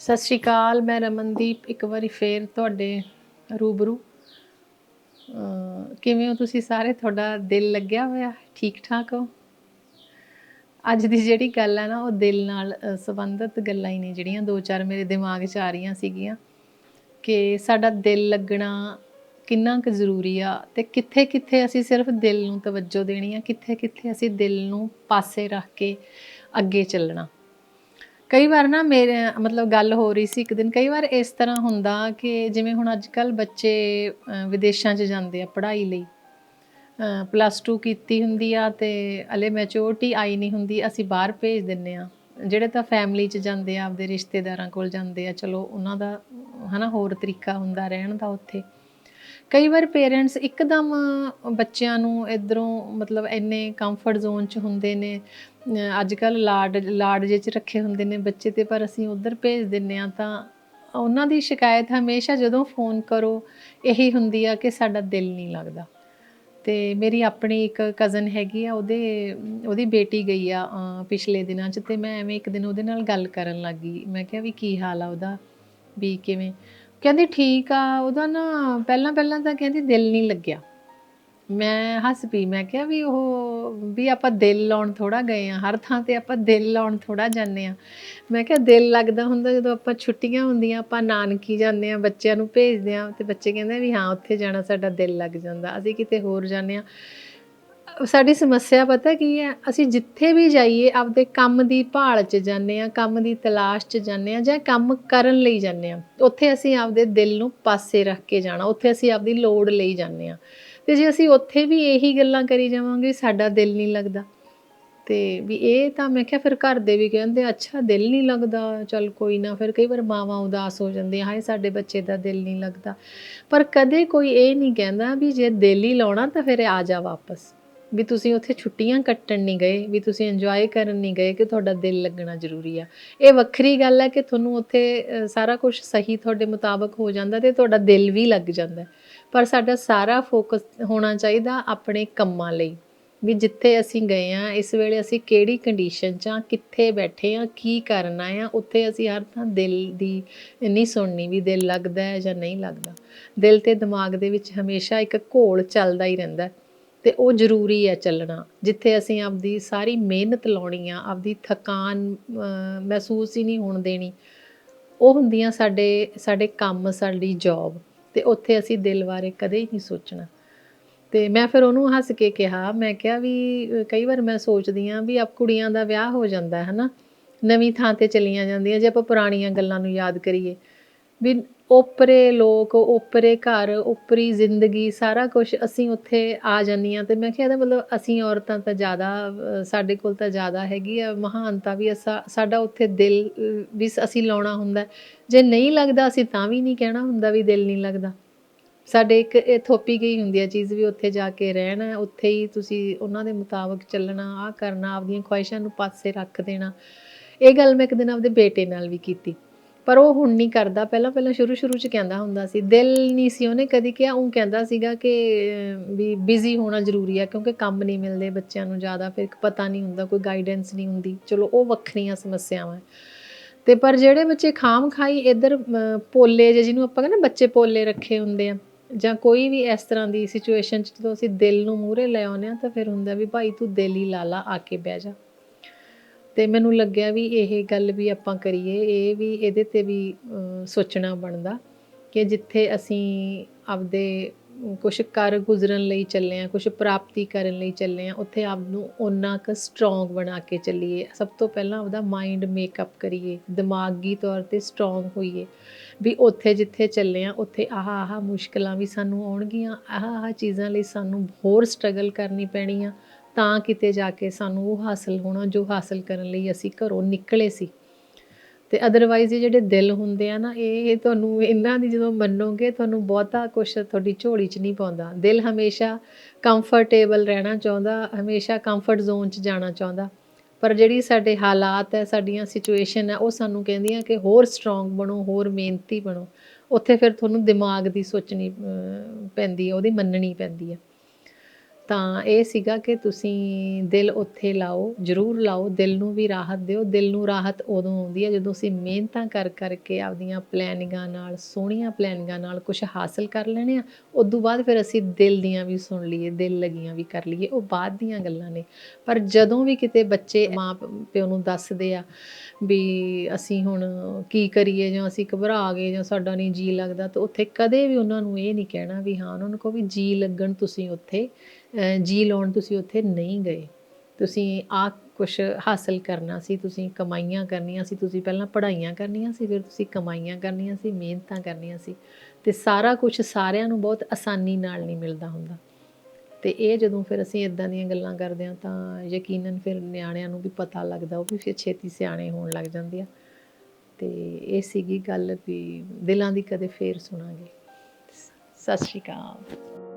ਸਤਿ ਸ਼੍ਰੀ ਅਕਾਲ, ਮੈਂ ਰਮਨਦੀਪ, ਇੱਕ ਵਾਰੀ ਫੇਰ ਤੁਹਾਡੇ ਰੂਬਰੂ। ਕਿਵੇਂ ਹੋ ਤੁਸੀਂ ਸਾਰੇ? ਤੁਹਾਡਾ ਦਿਲ ਲੱਗਿਆ ਹੋਇਆ? ਠੀਕ ਠਾਕ ਹੋ? ਅੱਜ ਦੀ ਜਿਹੜੀ ਗੱਲ ਹੈ ਨਾ, ਉਹ ਦਿਲ ਨਾਲ ਸੰਬੰਧਿਤ ਗੱਲਾਂ ਹੀ ਨੇ ਜਿਹੜੀਆਂ। ਦੋ ਚਾਰ ਮੇਰੇ ਦਿਮਾਗ 'ਚ ਆ ਰਹੀਆਂ ਸੀਗੀਆਂ ਕਿ ਸਾਡਾ ਦਿਲ ਲੱਗਣਾ ਕਿੰਨਾ ਕੁ ਜ਼ਰੂਰੀ ਆ ਤੇ ਕਿੱਥੇ ਕਿੱਥੇ ਅਸੀਂ ਸਿਰਫ ਦਿਲ ਨੂੰ ਤਵੱਜੋ ਦੇਣੀ ਆ ਕਿੱਥੇ ਕਿੱਥੇ ਅਸੀਂ ਦਿਲ ਨੂੰ ਪਾਸੇ ਰੱਖ ਕੇ ਅੱਗੇ ਚੱਲਣਾ। ਕਈ ਵਾਰ ਨਾ ਮੇਰੇ, ਮਤਲਬ ਗੱਲ ਹੋ ਰਹੀ ਸੀ ਇੱਕ ਦਿਨ, ਕਈ ਵਾਰ ਇਸ ਤਰ੍ਹਾਂ ਹੁੰਦਾ ਕਿ ਜਿਵੇਂ ਹੁਣ ਅੱਜ ਕੱਲ ਬੱਚੇ ਵਿਦੇਸ਼ਾਂ 'ਚ ਜਾਂਦੇ ਆ ਪੜ੍ਹਾਈ ਲਈ। ਪਲੱਸ 2 ਕੀਤੀ ਹੁੰਦੀ ਆ ਤੇ ਹਲੇ ਮੈਚੋਰਟੀ ਆਈ ਨਹੀਂ ਹੁੰਦੀ, ਅਸੀਂ ਬਾਹਰ ਭੇਜ ਦਿੰਨੇ ਆ। ਜਿਹੜੇ ਤਾਂ ਫੈਮਿਲੀ 'ਚ ਜਾਂਦੇ ਆ, ਆਪਦੇ ਰਿਸ਼ਤੇਦਾਰਾਂ ਕੋਲ ਜਾਂਦੇ ਆ, ਚਲੋ ਉਹਨਾਂ ਦਾ ਹਨਾ ਹੋਰ ਤਰੀਕਾ ਹੁੰਦਾ ਰਹਿਣ ਦਾ ਉੱਥੇ। ਕਈ ਵਾਰ ਪੇਰੈਂਟਸ ਇੱਕਦਮ ਬੱਚਿਆਂ ਨੂੰ ਇਧਰੋਂ ਮਤਲਬ ਇੰਨੇ ਕੰਫਰਟ ਜ਼ੋਨ 'ਚ ਹੁੰਦੇ ਨੇ ਅੱਜ ਕੱਲ ਲਾਡ ਲਾਡ ਜੇ 'ਚ ਰੱਖੇ ਹੁੰਦੇ ਨੇ ਬੱਚੇ ਤੇ, ਪਰ ਅਸੀਂ ਉਧਰ ਭੇਜ ਦਿੰਨੇ ਆ ਤਾਂ ਉਹਨਾਂ ਦੀ ਸ਼ਿਕਾਇਤ ਹਮੇਸ਼ਾ ਜਦੋਂ ਫੋਨ ਕਰੋ, ਇਹੀ ਹੁੰਦੀ ਆ ਕਿ ਸਾਡਾ ਦਿਲ ਨਹੀਂ ਲੱਗਦਾ। ਤੇ ਮੇਰੀ ਆਪਣੀ ਇੱਕ ਕਜ਼ਨ ਹੈਗੀ ਆ, ਉਹਦੇ, ਉਹਦੀ ਬੇਟੀ ਗਈ ਆ ਪਿਛਲੇ ਦਿਨਾਂ 'ਚ ਤੇ ਮੈਂ ਐਵੇਂ ਇੱਕ ਦਿਨ ਉਹਦੇ ਨਾਲ ਗੱਲ ਕਰਨ ਲੱਗੀ ਮੈਂ ਕਿਹਾ ਵੀ ਕੀ ਹਾਲ ਆ ਉਹਦਾ? ਵੀ ਕਿਵੇਂ? ਕਹਿੰਦੀ, ਠੀਕ ਆ। ਉਹਦਾ ਨਾ ਪਹਿਲਾਂ ਪਹਿਲਾਂ ਤਾਂ ਕਹਿੰਦੀ ਦਿਲ ਨਹੀਂ ਲੱਗਿਆ। ਮੈਂ ਹੱਸ ਪਈ, ਮੈਂ ਕਿਹਾ ਵੀ ਉਹ ਵੀ ਆਪਾਂ ਦਿਲ ਲਾਉਣ ਥੋੜਾ ਗਏ ਆ ਹਰ ਥਾਂ ਤੇ ਆਪਾਂ ਦਿਲ ਲਾਉਣ ਥੋੜਾ ਜਾਂਦੇ ਆ ਮੈਂ ਕਿਹਾ ਦਿਲ ਲੱਗਦਾ ਹੁੰਦਾ ਜਦੋਂ ਆਪਾਂ ਛੁੱਟੀਆਂ ਹੁੰਦੀਆਂ, ਆਪਾਂ ਨਾਨਕੀ ਜਾਂਦੇ ਆ ਬੱਚਿਆਂ ਨੂੰ ਭੇਜਦੇ ਆ ਤੇ ਬੱਚੇ ਕਹਿੰਦੇ ਵੀ ਹਾਂ, ਉੱਥੇ ਜਾਣਾ ਸਾਡਾ ਦਿਲ ਲੱਗ ਜਾਂਦਾ। ਅਸੀਂ ਕਿਤੇ ਹੋਰ ਜਾਂਦੇ ਆ ਸਾਡੀ ਸਮੱਸਿਆ ਪਤਾ ਕੀ ਹੈ? ਅਸੀਂ ਜਿੱਥੇ ਵੀ ਜਾਈਏ, ਆਪਦੇ ਕੰਮ ਦੀ ਭਾਲ 'ਚ ਜਾਂਦੇ ਆ ਕੰਮ ਦੀ ਤਲਾਸ਼ 'ਚ ਜਾਂਦੇ ਆ ਜਾਂ ਕੰਮ ਕਰਨ ਲਈ ਜਾਂਦੇ ਆ ਉੱਥੇ ਅਸੀਂ ਆਪਦੇ ਦਿਲ ਨੂੰ ਪਾਸੇ ਰੱਖ ਕੇ ਜਾਣਾ, ਉੱਥੇ ਅਸੀਂ ਆਪਦੀ ਲੋੜ ਲਈ ਜਾਂਦੇ ਆ ਤੇ ਜੇ ਅਸੀਂ ਉੱਥੇ ਵੀ ਇਹੀ ਗੱਲਾਂ ਕਰੀ ਜਾਵਾਂਗੇ, ਸਾਡਾ ਦਿਲ ਨਹੀਂ ਲੱਗਦਾ। ਤੇ ਵੀ ਇਹ ਤਾਂ ਮੈਂ ਕਿਹਾ ਫਿਰ ਘਰ ਦੇ ਵੀ ਕਹਿੰਦੇ, ਅੱਛਾ, ਦਿਲ ਨਹੀਂ ਲੱਗਦਾ, ਚਲ ਕੋਈ ਨਾ। ਫਿਰ ਕਈ ਵਾਰ ਮਾਵਾਂ ਉਦਾਸ ਹੋ ਜਾਂਦੀਆਂ, ਹਾਏ, ਸਾਡੇ ਬੱਚੇ ਦਾ ਦਿਲ ਨਹੀਂ ਲੱਗਦਾ। ਪਰ ਕਦੇ ਕੋਈ ਇਹ ਨਹੀਂ ਕਹਿੰਦਾ ਵੀ ਜੇ ਦਿਲ ਹੀ ਲਾਉਣਾ ਤਾਂ ਫਿਰ ਆ ਜਾ ਵਾਪਸ। ਵੀ ਤੁਸੀਂ ਉੱਥੇ ਛੁੱਟੀਆਂ ਕੱਟਣ ਨਹੀਂ ਗਏ, ਵੀ ਤੁਸੀਂ ਇੰਜੋਏ ਕਰਨ ਨਹੀਂ ਗਏ ਕਿ ਤੁਹਾਡਾ ਦਿਲ ਲੱਗਣਾ ਜ਼ਰੂਰੀ ਆ। ਇਹ ਵੱਖਰੀ ਗੱਲ ਹੈ ਕਿ ਤੁਹਾਨੂੰ ਉੱਥੇ ਸਾਰਾ ਕੁਝ ਸਹੀ ਤੁਹਾਡੇ ਮੁਤਾਬਕ ਹੋ ਜਾਂਦਾ ਤੇ ਤੁਹਾਡਾ ਦਿਲ ਵੀ ਲੱਗ ਜਾਂਦਾ। ਪਰ ਸਾਡਾ ਸਾਰਾ ਫੋਕਸ ਹੋਣਾ ਚਾਹੀਦਾ ਆਪਣੇ ਕੰਮਾਂ ਲਈ। ਵੀ ਜਿੱਥੇ ਅਸੀਂ ਗਏ ਆ, ਇਸ ਵੇਲੇ ਅਸੀਂ ਕਿਹੜੀ ਕੰਡੀਸ਼ਨ 'ਚ ਆ, ਕਿੱਥੇ ਬੈਠੇ ਆ, ਕੀ ਕਰਨਾ ਆ, ਉੱਥੇ ਅਸੀਂ ਹਰ ਥਾਂ ਦਿਲ ਦੀ ਨਹੀਂ ਸੁਣਨੀ ਵੀ ਦਿਲ ਲੱਗਦਾ ਹੈ ਜਾਂ ਨਹੀਂ ਲੱਗਦਾ। ਦਿਲ ਤੇ ਦਿਮਾਗ ਦੇ ਵਿੱਚ ਹਮੇਸ਼ਾ ਇੱਕ ਘੋਲ ਚੱਲਦਾ ਹੀ ਰਹਿੰਦਾ। ਹੈ ਤੇ ਉਹ ਜ਼ਰੂਰੀ ਹੈ ਚੱਲਣਾ। ਜਿੱਥੇ ਅਸੀਂ ਆਪਦੀ ਸਾਰੀ ਮਿਹਨਤ ਲਾਉਣੀ ਆ, ਆਪਦੀ ਥਕਾਨ ਮਹਿਸੂਸ ਹੀ ਨਹੀਂ ਹੋਣ ਦੇਣੀ, ਉਹ ਹੁੰਦੀਆਂ ਸਾਡੇ ਸਾਡੇ ਕੰਮ, ਸਾਡੀ ਜੌਬ ਤੇ ਉੱਥੇ ਅਸੀਂ ਦਿਲ ਬਾਰੇ ਕਦੇ ਹੀ ਨਹੀਂ ਸੋਚਣਾ। ਤੇ ਮੈਂ ਫਿਰ ਉਹਨੂੰ ਹੱਸ ਕੇ ਕਿਹਾ, ਮੈਂ ਕਿਹਾ ਵੀ ਕਈ ਵਾਰ ਮੈਂ ਸੋਚਦੀ ਆ ਵੀ ਆਪ ਕੁੜੀਆਂ ਦਾ ਵਿਆਹ ਹੋ ਜਾਂਦਾ ਹੈ ਨਾ ਨਵੀਂ ਥਾਂ ਤੇ ਚਲੀਆਂ ਜਾਂਦੀਆਂ, ਜੇ ਆਪਾਂ ਪੁਰਾਣੀਆਂ ਗੱਲਾਂ ਨੂੰ ਯਾਦ ਕਰੀਏ, ਵੀ ਓਪਰੇ ਲੋਕ ਓਪਰੇ ਘਰ ਓਪਰੀ ਜ਼ਿੰਦਗੀ ਸਾਰਾ ਕੁਝ ਅਸੀਂ ਉੱਥੇ ਆ ਜਾਂਦੀਆਂ ਤੇ ਮੈਂ ਕਿਹਾ ਇਹਦਾ ਮਤਲਬ ਅਸੀਂ ਔਰਤਾਂ ਤਾਂ ਜ਼ਿਆਦਾ ਸਾਡੇ ਕੋਲ ਤਾਂ ਜ਼ਿਆਦਾ ਹੈਗੀ ਆ ਮਹਾਨਤਾ ਵੀ ਅਸਾ ਸਾਡਾ ਉੱਥੇ ਦਿਲ ਅਹ, ਵੀ ਅਸੀਂ ਲਾਉਣਾ ਹੁੰਦਾ। ਜੇ ਨਹੀਂ ਲੱਗਦਾ ਅਸੀਂ ਤਾਂ ਵੀ ਨਹੀਂ ਕਹਿਣਾ ਹੁੰਦਾ ਵੀ ਦਿਲ ਨਹੀਂ ਲੱਗਦਾ। ਸਾਡੇ ਇੱਕ ਇਹ ਥੋਪੀ ਗਈ ਹੁੰਦੀ ਹੈ ਚੀਜ਼ ਵੀ ਉੱਥੇ ਜਾ ਕੇ ਰਹਿਣਾ ਉੱਥੇ ਹੀ ਤੁਸੀਂ ਉਹਨਾਂ ਦੇ ਮੁਤਾਬਕ ਚੱਲਣਾ ਆ ਕਰਨਾ ਆਪਦੀਆਂ ਖੁਆਇਸ਼ਾਂ ਨੂੰ ਪਾਸੇ ਰੱਖ ਦੇਣਾ। ਇਹ ਗੱਲ ਮੈਂ ਇੱਕ ਦਿਨ ਆਪਦੇ ਬੇਟੇ ਨਾਲ ਵੀ ਕੀਤੀ। ਪਰ ਉਹ ਹੁਣ ਨਹੀਂ ਕਰਦਾ। ਪਹਿਲਾਂ ਪਹਿਲਾਂ ਸ਼ੁਰੂ ਸ਼ੁਰੂ ਚ ਕਹਿੰਦਾ ਹੁੰਦਾ ਸੀ। ਦਿਲ ਨਹੀਂ ਸੀ ਉਹਨੇ ਕਦੀ ਕਿਹਾ। ਉਹ ਕਹਿੰਦਾ ਸੀਗਾ ਕਿ ਵੀ ਬਿਜ਼ੀ ਹੋਣਾ ਜ਼ਰੂਰੀ ਆ ਕਿਉਂਕਿ ਕੰਮ ਨਹੀਂ ਮਿਲਦੇ ਬੱਚਿਆਂ ਨੂੰ ਜ਼ਿਆਦਾ। ਫਿਰ ਪਤਾ ਨਹੀਂ ਹੁੰਦਾ, ਕੋਈ ਗਾਈਡੈਂਸ ਨਹੀਂ ਹੁੰਦੀ। ਚਲੋ, ਉਹ ਵੱਖਰੀਆਂ ਸਮੱਸਿਆਵਾਂ ਹੈ। ਤੇ ਪਰ ਜਿਹੜੇ ਬੱਚੇ ਖਾਮ ਖਾਈ ਇੱਧਰ ਪੋਲੇ ਜੇ ਜਿਹਨੂੰ ਆਪਾਂ ਕਹਿੰਦੇ ਨਾ ਬੱਚੇ ਪੋਲੇ ਰੱਖੇ ਹੁੰਦੇ ਆ ਜਾਂ ਕੋਈ ਵੀ ਇਸ ਤਰ੍ਹਾਂ ਦੀ ਸਿਚੁਏਸ਼ਨ ਚ ਜਦੋਂ ਅਸੀਂ ਦਿਲ ਨੂੰ ਮੂਹਰੇ ਲੈ ਆਉਂਦੇ ਆ ਤਾਂ ਫਿਰ ਹੁੰਦਾ ਵੀ ਭਾਈ ਤੂੰ ਦਿਲ ਹੀ ਲਾ ਲਾ, ਆ ਕੇ ਬਹਿ ਜਾ। ਅਤੇ ਮੈਨੂੰ ਲੱਗਿਆ ਵੀ ਇਹ ਗੱਲ ਵੀ ਆਪਾਂ ਕਰੀਏ, ਇਹ ਵੀ ਇਹਦੇ ਤੇ ਵੀ ਸੋਚਣਾ ਬਣਦਾ ਕਿ ਜਿੱਥੇ ਅਸੀਂ ਆਪਦੇ ਕੁਛ ਕਰ ਗੁਜ਼ਰਨ ਲਈ ਚੱਲੇ ਆ ਕੁਛ ਪ੍ਰਾਪਤੀ ਕਰਨ ਲਈ ਚੱਲੇ ਆ ਉੱਥੇ ਆਪ ਨੂੰ ਓਨਾ ਕੁ ਸਟਰੋਂਗ ਬਣਾ ਕੇ ਚੱਲੀਏ। ਸਭ ਤੋਂ ਪਹਿਲਾਂ ਆਪਦਾ ਮਾਈਂਡ ਮੇਕਅਪ ਕਰੀਏ, ਦਿਮਾਗੀ ਤੌਰ ਤੇ ਸਟਰੋਂਗ ਹੋਈਏ ਵੀ ਉੱਥੇ ਜਿੱਥੇ ਚੱਲੇ ਆ ਉੱਥੇ ਆਹ ਆਹ ਮੁਸ਼ਕਲਾਂ ਵੀ ਸਾਨੂੰ ਆਉਣਗੀਆਂ, ਆਹ ਆਹ ਚੀਜ਼ਾਂ ਲਈ ਸਾਨੂੰ ਹੋਰ ਸਟਰਗਲ ਕਰਨੀ ਪੈਣੀ ਆ। ਤਾਂ ਕਿਤੇ ਜਾ ਕੇ ਸਾਨੂੰ ਉਹ ਹਾਸਲ ਹੋਣਾ ਜੋ ਹਾਸਲ ਕਰਨ ਲਈ ਅਸੀਂ ਘਰੋਂ ਨਿਕਲੇ ਸੀ। ਤੇ ਅਦਰਵਾਈਜ਼ ਇਹ ਜਿਹੜੇ ਦਿਲ ਹੁੰਦੇ ਆ ਨਾ, ਇਹ ਤੁਹਾਨੂੰ ਇਹਨਾਂ ਦੀ ਜਦੋਂ ਮੰਨੋਗੇ ਤੁਹਾਨੂੰ ਬਹੁਤਾ ਕੁਝ ਤੁਹਾਡੀ ਝੋਲੀ 'ਚ ਨਹੀਂ ਪਾਉਂਦਾ। ਦਿਲ ਹਮੇਸ਼ਾ ਕੰਫਰਟੇਬਲ ਰਹਿਣਾ ਚਾਹੁੰਦਾ, ਹਮੇਸ਼ਾ ਕੰਫਰਟ ਜ਼ੋਨ 'ਚ ਜਾਣਾ ਚਾਹੁੰਦਾ। ਪਰ ਜਿਹੜੀ ਸਾਡੇ ਹਾਲਾਤ ਹੈ, ਸਾਡੀਆਂ ਸਿਚੁਏਸ਼ਨ ਹੈ, ਉਹ ਸਾਨੂੰ ਕਹਿੰਦੀਆਂ ਕਿ ਹੋਰ ਸਟਰੋਂਗ ਬਣੋ, ਹੋਰ ਮਿਹਨਤੀ ਬਣੋ। ਉੱਥੇ ਫਿਰ ਤੁਹਾਨੂੰ ਦਿਮਾਗ ਦੀ ਸੋਚਣੀ ਪੈਂਦੀ ਹੈ, ਉਹਦੀ ਮੰਨਣੀ ਪੈਂਦੀ ਹੈ। ਤਾਂ ਇਹ ਸੀਗਾ ਕਿ ਤੁਸੀਂ ਦਿਲ ਉੱਥੇ ਲਾਓ, ਜ਼ਰੂਰ ਲਾਓ, ਦਿਲ ਨੂੰ ਵੀ ਰਾਹਤ ਦਿਓ, ਦਿਲ ਨੂੰ ਰਾਹਤ ਉਦੋਂ ਆਉਂਦੀ ਹੈ ਜਦੋਂ ਅਸੀਂ ਮਿਹਨਤਾਂ ਕਰ ਕਰਕੇ ਆਪਦੀਆਂ ਪਲੈਨਿੰਗਾਂ ਨਾਲ, ਸੋਹਣੀਆਂ ਪਲੈਨਿੰਗਾਂ ਨਾਲ ਕੁਝ ਹਾਸਲ ਕਰ ਲੈਣੇ ਆ, ਉਦੋਂ ਬਾਅਦ ਫਿਰ ਅਸੀਂ ਦਿਲ ਦੀਆਂ ਵੀ ਸੁਣ ਲਈਏ, ਦਿਲ ਲੱਗੀਆਂ ਵੀ ਕਰ ਲਈਏ, ਉਹ ਬਾਅਦ ਦੀਆਂ ਗੱਲਾਂ ਨੇ। ਪਰ ਜਦੋਂ ਵੀ ਕਿਤੇ ਬੱਚੇ ਮਾਂ ਪਿਓ ਨੂੰ ਦੱਸਦੇ ਆ ਵੀ ਅਸੀਂ ਹੁਣ ਕੀ ਕਰੀਏ ਜਾਂ ਅਸੀਂ ਘਬਰਾ ਗਏ ਜਾਂ ਸਾਡਾ ਨਹੀਂ ਜੀ ਲੱਗਦਾ ਤਾਂ ਉੱਥੇ ਕਦੇ ਵੀ ਉਹਨਾਂ ਨੂੰ ਇਹ ਨਹੀਂ ਕਹਿਣਾ ਵੀ ਹਾਂ, ਉਹਨਾਂ ਨੂੰ ਕਹੋ ਵੀ ਜੀ ਲੱਗਣ ਤੁਸੀਂ ਉੱਥੇ। ਜੀ ਲਾਉਣ ਤੁਸੀਂ ਉੱਥੇ ਨਹੀਂ ਗਏ। ਤੁਸੀਂ ਆ ਕੁਝ ਹਾਸਲ ਕਰਨਾ ਸੀ, ਤੁਸੀਂ ਕਮਾਈਆਂ ਕਰਨੀਆਂ ਸੀ, ਤੁਸੀਂ ਪਹਿਲਾਂ ਪੜ੍ਹਾਈਆਂ ਕਰਨੀਆਂ ਸੀ, ਫਿਰ ਤੁਸੀਂ ਕਮਾਈਆਂ ਕਰਨੀਆਂ ਸੀ, ਮਿਹਨਤਾਂ ਕਰਨੀਆਂ ਸੀ। ਤੇ ਸਾਰਾ ਕੁਝ ਸਾਰਿਆਂ ਨੂੰ ਬਹੁਤ ਆਸਾਨੀ ਨਾਲ ਨਹੀਂ ਮਿਲਦਾ ਹੁੰਦਾ। ਤੇ ਇਹ ਜਦੋਂ ਫਿਰ ਅਸੀਂ ਇਦਾਂ ਦੀਆਂ ਗੱਲਾਂ ਕਰਦੇ ਹਾਂ, ਤਾਂ ਯਕੀਨਨ ਫਿਰ ਨਿਆਣਿਆਂ ਨੂੰ ਵੀ ਪਤਾ ਲੱਗਦਾ, ਉਹ ਵੀ ਫਿਰ ਛੇਤੀ ਸਿਆਣੇ ਹੋਣ ਲੱਗ ਜਾਂਦੇ ਆ। ਤੇ ਇਹ ਸੀਗੀ ਗੱਲ ਵੀ ਦਿਲਾਂ ਦੀ ਕਦੇ ਫੇਰ ਸੁਣਾਂਗੇ। ਸਤਿ ਸ਼੍ਰੀ ਅਕਾਲ।